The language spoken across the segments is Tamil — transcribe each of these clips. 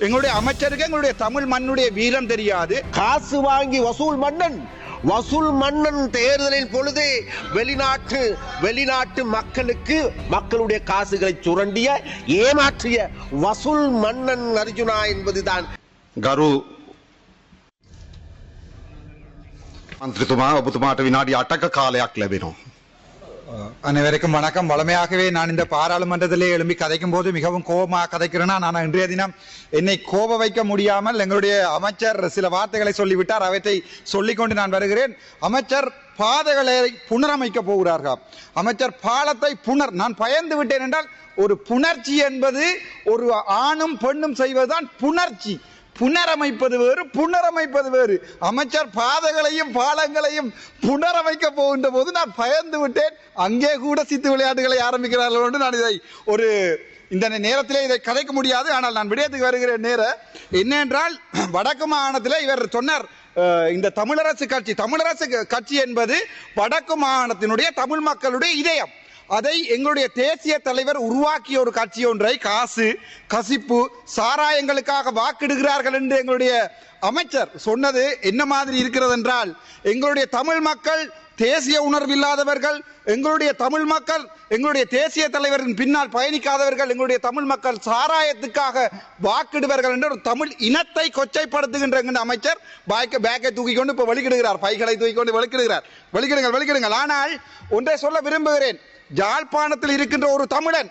எங்களுடைய அமைச்சருக்கு எங்களுடைய தமிழ் மண்ணுடைய வீரம் தெரியாது காசு வாங்கி வசூல் மன்னன் வசூல் மன்னன் தேர்தலின் பொழுது வெளிநாட்டு வெளிநாட்டு மக்களுக்கு மக்களுடைய காசுகளை சுரண்டிய ஏமாற்றிய வசூல் மன்னன் அர்ஜுனா என்பதுதான் ගරු මන්ත්‍රතුමා ඔබතුමාට විනාඩි අටක කාලයක් ලැබෙනවා. அனைவருக்கும் வணக்கம். வளமையாகவே நான் இந்த பாராளுமன்றத்திலே எழும்பி கதைக்கும் போது மிகவும் கோபமாக கதைக்கிறேன்னா நான் இன்றைய தினம் என்னை கோப வைக்க முடியாமல் எங்களுடைய அமைச்சர் சில வார்த்தைகளை சொல்லிவிட்டார். அவற்றை சொல்லிக்கொண்டு நான் வருகிறேன். அமைச்சர் பாதைகளை புனரமைக்க போகிறார்கள். அமைச்சர் பாலத்தை புனர் நான் பயந்து விட்டேன் என்றால் ஒரு புணர்ச்சி என்பது ஒரு ஆணும் பெண்ணும் செய்வதுதான் புணர்ச்சி. புனரமைப்பது வேறு புனரமைப்பது வேறு. அமைச்சர் பாதைகளையும் பாலங்களையும் புனரமைக்க போகின்ற போது நான் பயந்து விட்டேன். அங்கே கூட சித்து விளையாட்டுகளை ஆரம்பிக்கிறார்கள் என்று நான் இதை ஒரு இந்த நேரத்திலே இதை கதைக்க முடியாது. ஆனால் நான் விடயத்துக்கு வருகிற நேரம் என்னென்றால் வடக்கு மாகாணத்தில் இவர் சொன்னார் இந்த தமிழரசு கட்சி தமிழரசு கட்சி என்பது வடக்கு மாகாணத்தினுடைய தமிழ் மக்களுடைய இதயம். அதை எங்களுடைய தேசிய தலைவர் உருவாக்கிய ஒரு கட்சி ஒன்றை காசு கசிப்பு சாராயங்களுக்காக வாக்கிடுகிறார்கள் என்று எங்களுடைய அமைச்சர் சொன்னது என்ன மாதிரி இருக்கிறது என்றால் எங்களுடைய தமிழ் மக்கள் தேசிய உணர்வு இல்லாதவர்கள் எங்களுடைய தமிழ் மக்கள் எங்களுடைய தேசிய தலைவரின் பின்னால் பயணிக்காதவர்கள் எங்களுடைய தமிழ் மக்கள் சாராயத்துக்காக வாக்கிடுவார்கள் என்று ஒரு தமிழ் இனத்தை கொச்சைப்படுத்துகின்ற அமைச்சர் பேக்கை பேக்கை தூக்கி கொண்டு இப்போ வெளிக்கிடுகிறார் பைகளை தூக்கி கொண்டு வெளிக்கிடுகிறார் வெளிக்கிடுங்கள் வெளிக்கிடுங்கள் ஆனால் ஒன்றை சொல்ல விரும்புகிறேன். யாழ்ப்பாணத்தில் இருக்கின்ற ஒரு தமிழன்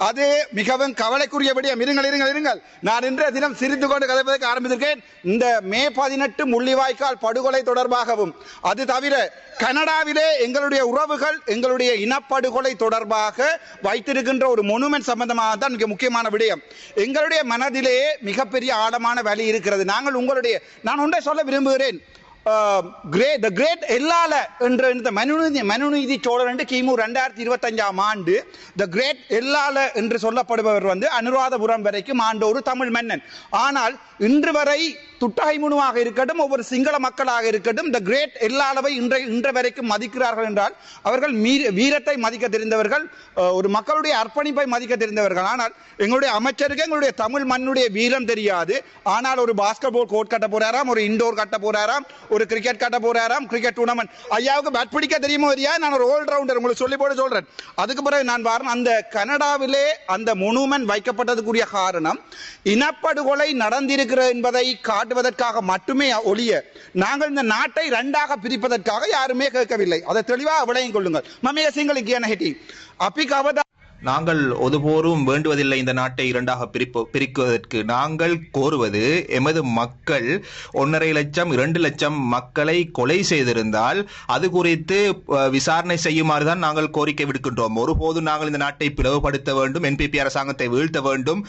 அது மிகவும் கவலைக்குரிய விடயம் இருங்கள் இருங்கள். இருங்கள் நான் இன்றைய தினம் சிரித்து கொண்டு கதைப்பதற்கு ஆரம்பித்திருக்கேன். இந்த மே பதினெட்டு முள்ளிவாய்க்கால் படுகொலை தொடர்பாகவும் அது தவிர கனடாவிலே எங்களுடைய உறவுகள் எங்களுடைய இனப்படுகொலை தொடர்பாக வைத்திருக்கின்ற ஒரு மொனுமெண்ட் சம்பந்தமாக தான் மிக முக்கியமான விடயம். எங்களுடைய மனதிலேயே மிகப்பெரிய ஆழமான வலி இருக்கிறது. நாங்கள் உங்களுடைய நான் ஒன்றை சொல்ல விரும்புகிறேன். கிரேட் த கிரேட் எல்லால என்ற இந்த மனுநீதி மனுநீதி சோழர் என்று கிமு ரெண்டாயிரத்தி இருபத்தஞ்சாம் ஆண்டு த கிரேட் எல்லால என்று சொல்லப்படுபவர் வந்து அனுராதபுரம் வரைக்கும் ஆண்ட ஒரு தமிழ் மன்னன். ஆனால் இன்று வரை துட்டகைமுனுவாக இருக்கட்டும் ஒவ்வொரு சிங்கள மக்களாக இருக்கட்டும் த கிரேட் எல்லாளவை இன்றை இன்று வரைக்கும் மதிக்கிறார்கள் என்றால் அவர்கள் மீ- வீரத்தை மதிக்க தெரிந்தவர்கள் ஒரு மக்களுடைய அர்ப்பணிப்பை மதிக்க தெரிந்தவர்கள். ஆனால் எங்களுடைய அமைச்சருக்கு எங்களுடைய தமிழ் மண்ணுடைய வீரம் தெரியாது. ஆனால் ஒரு பாஸ்கெட் பால் கோர்ட் கட்ட போறாராம் ஒரு இண்டோர் கட்ட போறாராம் ஒரு கிரிக்கெட் கட்ட போறாராம் கிரிக்கெட் டூர்னமெண்ட் ஐயாவுக்கு பேட் பிடிக்க தெரியுமோ தெரியா நான் ஒரு ஆல் ரவுண்டர் உங்களுக்கு சொல்லி போட சொல்றேன். அதுக்கு பிறகு நான் வரேன். அந்த கனடாவிலே அந்த மொனுமெண்ட் வைக்கப்பட்டதுக்குரிய காரணம் இனப்படுகொலை நடந்திருக்கிறது என்பதை காட்டு காட்டுவதற்காக மட்டுமே ஒழிய நாங்கள் இந்த நாட்டை ரெண்டாக பிரிப்பதற்காக யாருமே கேட்கவில்லை. அதை தெளிவாக விளையும் கொள்ளுங்கள். மமைய சிங்களுக்கு என்ன ஹெட்டி. அப்பிக்கு அவதா நாங்கள் ஒதுபோரும் வேண்டுவதில்லை இந்த நாட்டை இரண்டாக பிரிப்பு பிரிக்குவதற்கு. நாங்கள் கோருவது எமது மக்கள் ஒன்றரை லட்சம் இரண்டு லட்சம் மக்களை கொலை செய்திருந்தால் அது குறித்து விசாரணை செய்யுமாறு தான் நாங்கள் கோரிக்கை விடுக்கின்றோம். ஒருபோதும் நாங்கள் இந்த நாட்டை பிளவுபடுத்த வேண்டும் என்பிபி அரசாங்கத்தை வீழ்த்த வேண்டும்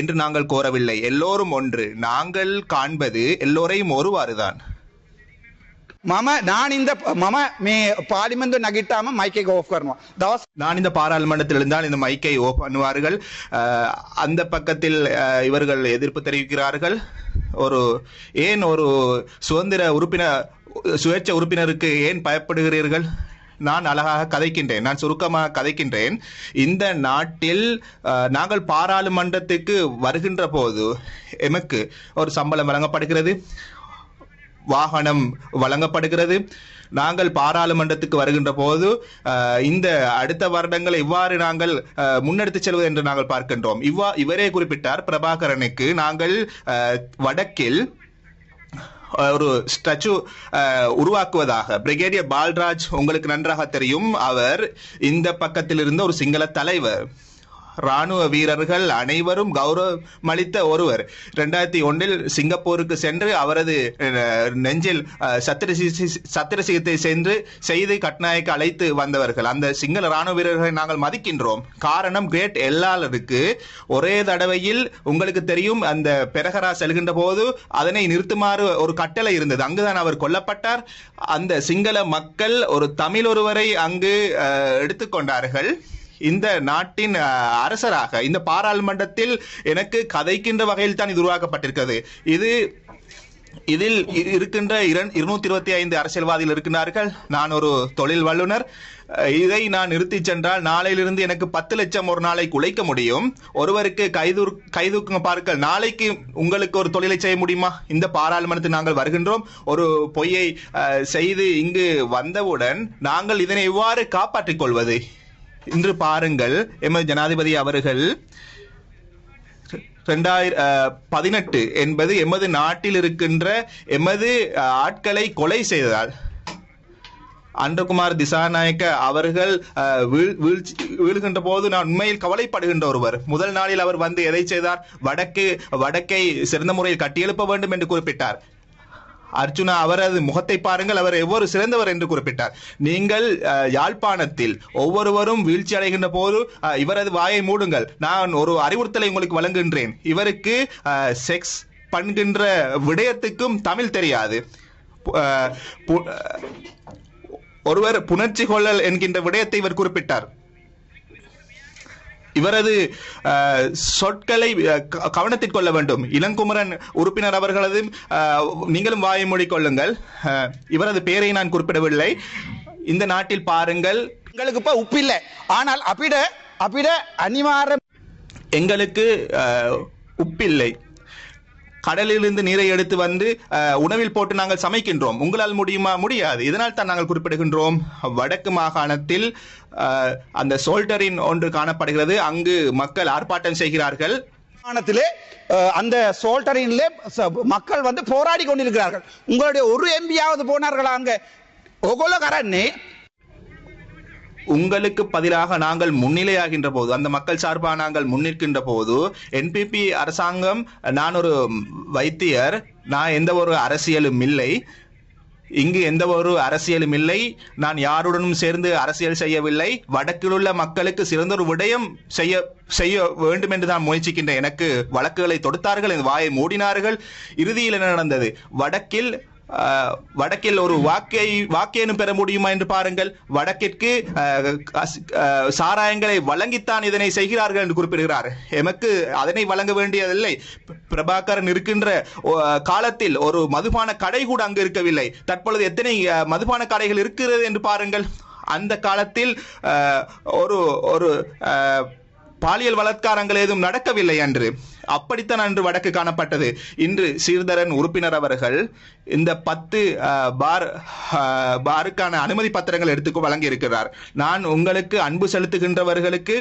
என்று நாங்கள் கோரவில்லை. எல்லோரும் ஒன்று. நாங்கள் காண்பது எல்லோரையும் ஒருவாறுதான் මම නානින්ද මම මේ පාලිමෙන්ද නගිට්ටාම මයික ගෝෆ් කරනවා දවස් நான் இந்த பாராளுமன்றத்தில் இருந்தால் இந்த மைக்கை ஓ பண்ணுவார்கள் அஹ், அந்த பக்கத்தில் அஹ், இவர்கள் எதிர்ப்பு தெரிவிக்கிறார்கள் ஒரு ஏன் ஒரு சுதந்திர உறுப்பினர் சுயேட்சை உறுப்பினருக்கு ஏன் பயப்படுகிறீர்கள் நான் அழகாக கதைக்கின்றேன் நான் சுருக்கமாக கதைக்கின்றேன் இந்த நாட்டில் அஹ், நாங்கள் பாராளுமன்றத்துக்கு வருகின்ற போது எமக்கு ஒரு சம்பளம் வழங்கப்படுகிறது வாகனம் வழங்கப்படுகிறது. நாங்கள் பாராளுமன்றத்துக்கு வருகின்ற போது இந்த அடுத்த வருடங்களை இவ்வாறு நாங்கள் அஹ், முன்னெடுத்துச் செல்வது என்று நாங்கள் பார்க்கின்றோம். இவ்வா இவரே குறிப்பிட்டார் பிரபாகரனுக்கு நாங்கள் அஹ், வடக்கில் ஒரு ஸ்டாச்சு உருவாக்குவதாக. பிரிகேடியர் பால்ராஜ் உங்களுக்கு நன்றாக தெரியும். அவர் இந்த பக்கத்தில் இருந்த ஒரு சிங்கள தலைவர். ராணுவ வீரர்கள் அனைவரும் கௌரவம் அளித்த ஒருவர். இரண்டாயிரத்தி ஒன்றில் சிங்கப்பூருக்கு சென்று அவரது நெஞ்சில் அஹ், சத்திர சத்திர சிகிச்சை சென்று செய்து கட்நாயக்க அழைத்து வந்தவர்கள். அந்த சிங்கள ராணுவ வீரர்களை நாங்கள் மதிக்கின்றோம். காரணம் கிரேட் எல்லாருக்கு ஒரே தடவையில் உங்களுக்கு தெரியும் அந்த பெரகரா செல்கின்ற போது அதனை நிறுத்துமாறு ஒரு கட்டளை இருந்தது. அங்குதான் அவர் கொல்லப்பட்டார். அந்த சிங்கள மக்கள் ஒரு தமிழ் ஒருவரை அங்கு எடுத்துக்கொண்டார்கள். இந்த நாட்டின் அரசராக இந்த பாராளுமன்றத்தில் எனக்கு கதைக்கின்ற வகையில் தான் இது உருவாக்கப்பட்டிருக்கிறது. இது இதில் இருக்கின்ற இருநூத்தி இருபத்தி ஐந்து அரசியல்வாதிகள் இருக்கின்றார்கள். நான் ஒரு தொழில் வல்லுனர் இதை நான் நிறுத்தி சென்றால் நாளையிலிருந்து எனக்கு பத்து லட்சம் ஒரு நாளைக்கு உழைக்க முடியும். ஒருவருக்கு கைது கைதூக்குங்க பாருங்கள் நாளைக்கு உங்களுக்கு ஒரு தொழிலை செய்ய முடியுமா? இந்த பாராளுமன்றத்தில் நாங்கள் வருகின்றோம். ஒரு பொய்யை செய்து இங்கு வந்தவுடன் நாங்கள் இதனை எவ்வாறு காப்பாற்றிக் கொள்வது? இன்று பாருங்கள் எமது ஜனாதிபதி அவர்கள் பதினெட்டு என்பது எமது நாட்டில் இருக்கின்ற எமது ஆட்களை கொலை செய்ததால். அன்றகுமார் திசாநாயக்க அவர்கள் வீழ்ச்சி வீழ்கின்ற போது நான் உண்மையில் கவலைப்படுகின்ற ஒருவர். முதல் நாளில் அவர் வந்து எதை செய்தார்? வடக்கு வடக்கை சிறந்த முறையில் கட்டியெழுப்ப வேண்டும் என்று குறிப்பிட்டார். அர்ஜுனா அவரது முகத்தை பாருங்கள் அவர் எவ்வொரு சிறந்தவர் என்று குறிப்பிட்டார். நீங்கள் யாழ்ப்பாணத்தில் ஒவ்வொருவரும் வீழ்ச்சி அடைகின்ற போது இவரது வாயை மூடுங்கள். நான் ஒரு அறிவுறுத்தலை உங்களுக்கு வழங்குகின்றேன். இவருக்கு செக்ஸ் பண்கின்ற விடயத்துக்கும் தமிழ் தெரியாது. ஒருவர் புணர்ச்சி கொள்ளல் என்கின்ற விடயத்தை இவர் குறிப்பிட்டார். இவரது சொற்களை கவனத்தில் கொள்ள வேண்டும். இளங்குமரன் உறுப்பினர் அவர்களது நீங்களும் வாயை மூடிக்கொள்ளுங்கள் அஹ், இவரது பெயரை நான் குறிப்பிடவில்லை. இந்த நாட்டில் பாருங்கள். எங்களுக்கு இப்ப உப்பு இல்லை. ஆனால் அப்பிட அப்பிட அனிவார எங்களுக்கு உப்பில்லை கடலிலிருந்து நீரை எடுத்து வந்து உணவில் போட்டு நாங்கள் சமைக்கின்றோம். உங்களால் முடியுமா? முடியாது. இதனால் தான் நாங்கள் குறிப்பிடுகின்றோம். வடக்கு மாகாணத்தில் அந்த சோல்டரின் ஒன்று காணப்படுகிறது. அங்கு மக்கள் ஆர்ப்பாட்டம் செய்கிறார்கள். மாகாணத்திலே அந்த சோல்டரின்லே ச- மக்கள் வந்து போராடி கொண்டிருக்கிறார்கள். உங்களுடைய ஒரு எம்பியாவது போனார்களா அங்கே? ஒகோல கரண்ணே உங்களுக்கு பதிலாக நாங்கள் முன்னிலையாகின்ற போது அந்த மக்கள் சார்பாக நாங்கள் முன்னிற்கின்ற போது என்பிபி அரசாங்கம் நான் ஒரு வைத்தியர் நான் எந்த ஒரு அரசியலும் இல்லை. இங்கு எந்த ஒரு அரசியலும் இல்லை. நான் யாருடனும் சேர்ந்து அரசியல் செய்யவில்லை. வடக்கில் உள்ள மக்களுக்கு சிறந்த ஒரு விடயம் செய்ய செய்ய வேண்டும் என்று நான் முயற்சிக்கின்றேன். எனக்கு வழக்குகளை தொடுத்தார்கள் வாயை மூடினார்கள். இறுதியில் என்ன நடந்தது? வடக்கில் வடக்கில் ஒரு வாக்கை வாக்கேனும் பெற முடியுமா என்று பாருங்கள். வடக்கிற்கு சாராயங்களை வழங்கித்தான் இதனை செய்கிறார்கள் என்று குறிப்பிடுகிறார். எமக்கு அதனை வழங்க வேண்டியதில்லை. பிரபாகரன் இருக்கின்ற ஓ, காலத்தில் ஒரு மதுபான கடை கூட அங்கு இருக்கவில்லை. தற்பொழுது எத்தனை மதுபான கடைகள் இருக்கிறது என்று பாருங்கள். அந்த காலத்தில் ஒரு ஒரு பாலியல் பலாத்காரங்கள் ஏதும் நடக்கவில்லை அன்று. அப்படித்தான் அன்று வடக்கு காணப்பட்டது. இன்று சீர்தரன் உறுப்பினர் அவர்கள் இந்த பத்து பார் பாருக்கான அனுமதி பத்திரங்கள் எடுத்து வழங்கி இருக்கிறார் நான் உங்களுக்கு அன்பு செலுத்துகின்றவர்களுக்கு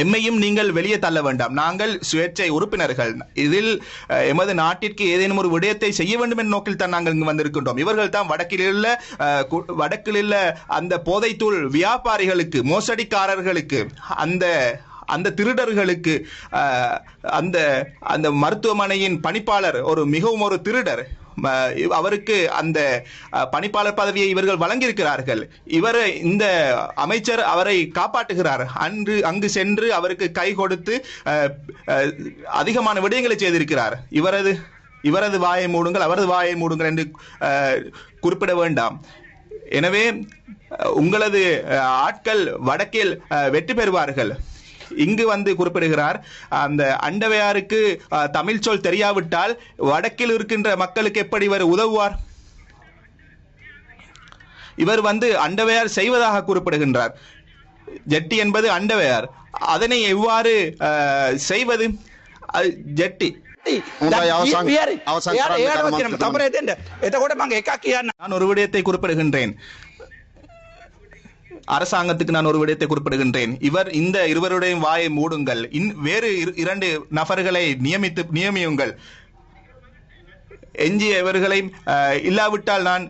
எம்மையும் நீங்கள் வெளியே தள்ள வேண்டாம். நாங்கள் சுயேட்சை உறுப்பினர்கள். இதில் எமது நாட்டிற்கு ஏதேனும் ஒரு விடயத்தை செய்ய வேண்டும் என்ற நோக்கில் தான் நாங்கள் இங்கு வந்திருக்கின்றோம். இவர்கள் தான் வடக்கில் உள்ள கு- வடக்கில் உள்ள அந்த போதைத்தூள் வியாபாரிகளுக்கு மோசடிக்காரர்களுக்கு அந்த அந்த திருடர்களுக்கு அந்த அந்த மருத்துவமனையின் பணிப்பாளர் ஒரு மிகவும் ஒரு திருடர் அவருக்கு அந்த பணிப்பாளர் பதவியை இவர்கள் வழங்கியிருக்கிறார்கள். இவரை இந்த அமைச்சர் அவரை காப்பாற்றுகிறார். அன்று அங்கு சென்று அவருக்கு கை கொடுத்து அதிகமான விடயங்களை செய்திருக்கிறார். இவரது இவரது வாயை மூடுங்கள் அவரது வாயை மூடுங்கள் என்று குறிப்பிட வேண்டாம். எனவே உங்களது ஆட்கள் வடக்கில் வெற்றி பெறுவார்கள். இங்கு வந்து குறிப்பிடுகிறார் அந்த அண்டவையாருக்கு தமிழ் சொல் தெரியாவிட்டால் வடக்கில் இருக்கின்ற மக்களுக்கு எப்படி இவர் உதவுவார்? இவர் வந்து அண்டவையார் செய்வதாக குறிப்பிடுகின்றார். ஜெட்டி என்பது அண்டவையார். அதனை எவ்வாறு செய்வது? ஜெட்டி. நான் ஒரு விடயத்தை குறிப்பிடுகின்றேன். அரசாங்கத்துக்கு நான் ஒரு விடயத்தை குறிப்பிடுகின்றேன். இவர் இந்த இருவருடைய வாயை மூடுங்கள். வேறு இரண்டு நபர்களை நியமித்து நியமியுங்கள். எஞ்சிய இவர்களை இல்லாவிட்டால் நான்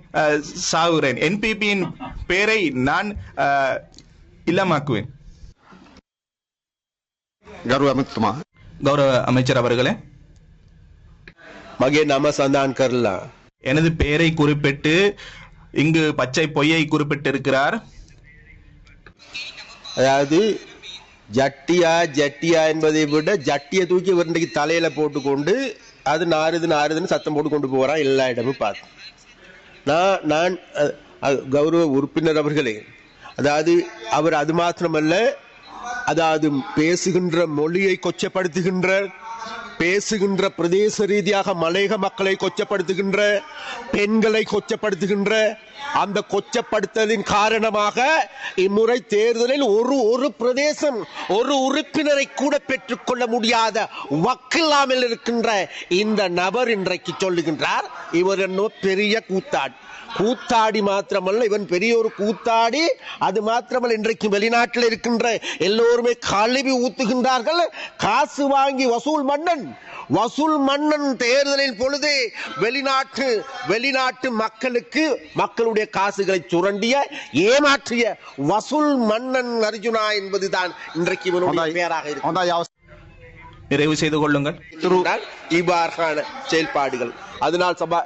சாகுகிறேன். என்பிபியின் பேரை நான் இல்லமாக்குவேன். கௌரவ அமைச்சர் அவர்களே. மகே நாம சந்தான் கர்லா. எனது பெயரை குறிப்பிட்டு இங்கு பச்சை பொய்யை குறிப்பிட்டிருக்கிறார். அதாவது ஜட்டியா ஜட்டியா என்பதை விட ஜட்டியை தூக்கி இவர் இன்றைக்கு தலையில போட்டுக்கொண்டு அது நாறுது நாறுதுன்னு சத்தம் போட்டு கொண்டு போறான் எல்லா இடமும் பார்த்து. நான் நான் கௌரவ உறுப்பினர் அவர்களே அதாவது அவர் அது மாத்திரமல்ல அதாவது பேசுகின்ற மொழியை கொச்சப்படுத்துகின்ற பேசுகின்ற பிரதேச ரீதியாக மலையக மக்களை கொச்சப்படுத்துகின்ற பெண்களை கொச்சப்படுத்துகின்ற அந்த கொச்சப்படுத்தலின் காரணமாக இம்முறை தேர்தலில் ஒரு ஒரு பிரதேசம் ஒரு உறுப்பினரை கூட பெற்றுக்கொள்ள முடியாத வக்கில்லாமல் இருக்கின்ற இந்த நபர் இன்றைக்கு சொல்லுகின்றார் இவர் என்ன பெரிய கூத்தாடி. கூத்தாடி மாத்திரமல்ல இவன் பெரிய ஒரு கூத்தாடி. அது மாத்திரமல்ல இன்றைக்கு வெளிநாட்டில் இருக்கின்ற எல்லோருமே கழுவி ஊத்துகின்றார்கள். காசு வாங்கி வசூல் மன்னன் வசூல் மன்னன் தேர்தலின் பொழுது வெளிநாட்டு வெளிநாட்டு மக்களுக்கு மக்களுடைய காசுகளை சுரண்டிய ஏமாற்றிய வசூல் மன்னன் அர்ஜுனா என்பதுதான் இன்றைக்கு இவனுடைய பெயராக இருக்கும். நிறைவு செய்து கொள்ளுங்கள். இவ்வாறான செயல்பாடுகள். அதனால் சபா